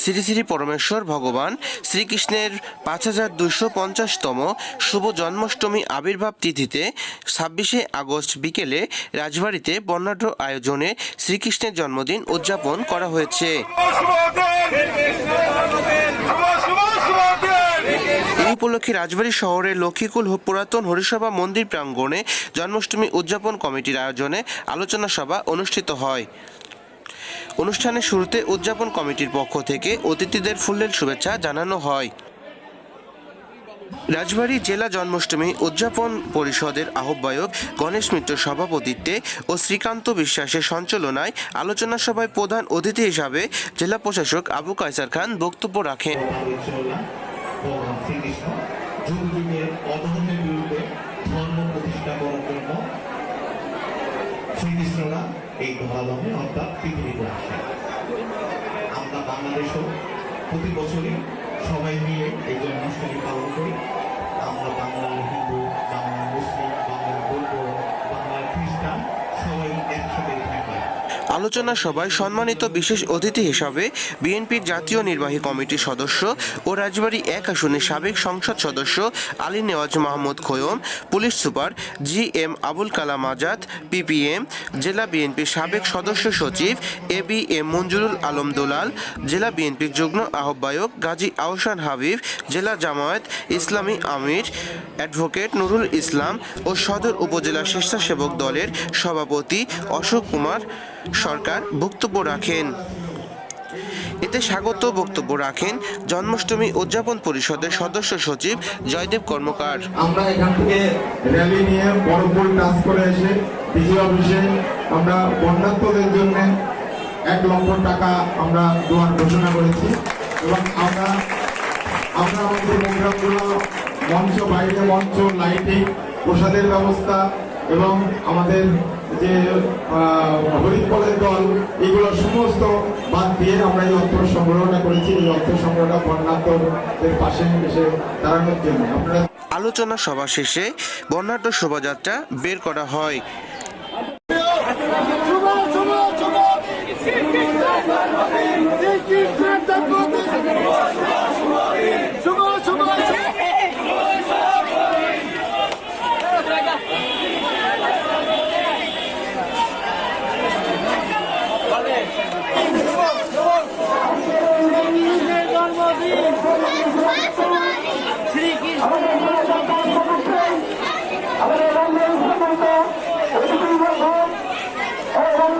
শ্রী শ্রী পরমেশ্বর ভগবান শ্রীকৃষ্ণের পাঁচ হাজার দুশো পঞ্চাশতম শুভ জন্মাষ্টমী আবির্ভাব তিথিতে ছাব্বিশে আগস্ট বিকেলে রাজবাড়িতে বর্ণাঢ্য আয়োজনে শ্রীকৃষ্ণের জন্মদিন উদযাপন করা হয়েছে। উপলক্ষে রাজবাড়ী শহরের লক্ষ্মীকুল পুরাতন হরিসভা মন্দির প্রাঙ্গণে জন্মাষ্টমী উদযাপন কমিটির আয়োজনে আলোচনা সভা অনুষ্ঠিত হয়। অনুষ্ঠানের শুরুতে উদযাপন কমিটির পক্ষ থেকে অতিথিদের ফুলের শুভেচ্ছা জানানো হয়। রাজবাড়ী জেলা জন্মাষ্টমী উদযাপন পরিষদের আহ্বায়ক গণেশ মিত্র সভাপতিত্বে ও শ্রীকান্ত বিশ্বাসের সঞ্চালনায় আলোচনা সভায় প্রধান অতিথি হিসাবে জেলা প্রশাসক আবু কায়সার খান বক্তব্য রাখেন। ধর্ম প্রতিষ্ঠা করার জন্য শ্রীকৃষ্ণরা এই ধরাধামে অর্থাৎ পৃথিবীতে আসে আমরা বাংলাদেশও প্রতি বছরই সবাই মিলে এই জন্মাষ্টমী পালন আলোচনা সভায় সম্মানিত বিশেষ অতিথি হিসাবে বিএনপির জাতীয় নির্বাহী কমিটির সদস্য ও রাজবাড়ী এক আসনের সাবেক সংসদ সদস্য Ali Newaz Mahmud Khoyam, police super G M Abul Kalam Azad PPM জেলা বিএনপির সাবেক সদস্য সচিব A B M Manjurul Alam Dolal, জেলা বিএনপির যুগ্ম আহ্বায়ক গাজী আহসান হাবিব, জেলা জামায়াত ইসলামী আমির অ্যাডভোকেট নুরুল ইসলাম ও সদর উপজেলা স্বেচ্ছাসেবক দলের সভাপতি অশোক কুমার সরকার বক্তব্য রাখেন। এতে স্বাগত বক্তব্য রাখেন জন্মাষ্টমী উদযাপন পরিষদের সদস্য সচিব জয়দেব কর্মকার। আমরা এখান থেকে র্যালি নিয়ে বড়পুর টাচ করে এসে ডিজি অফিসে আমরা বন্যাত্মদের জন্য এক লক্ষ টাকা আমরা দেওয়ার ঘোষণা করেছি এবং আমরা আমরা আমাদের প্রোগ্রামগুলো মঞ্চ, বাইরে মঞ্চ লাইটিং প্রসাদের ব্যবস্থা এবং আমাদের যে আহ, হরিফলের দল এগুলো সমস্ত বাদ দিয়ে আমরা এই অর্থ সংগ্রহটা করেছি। এই অর্থ সংগ্রহটা বন্যাত্মদের পাশে এসে দাঁড়ানোর জন্য। আপনারা আলোচনা সভা শেষে বর্ণাঢ্য শোভাযাত্রা বের করা হয়। অধিকার ভোট এবং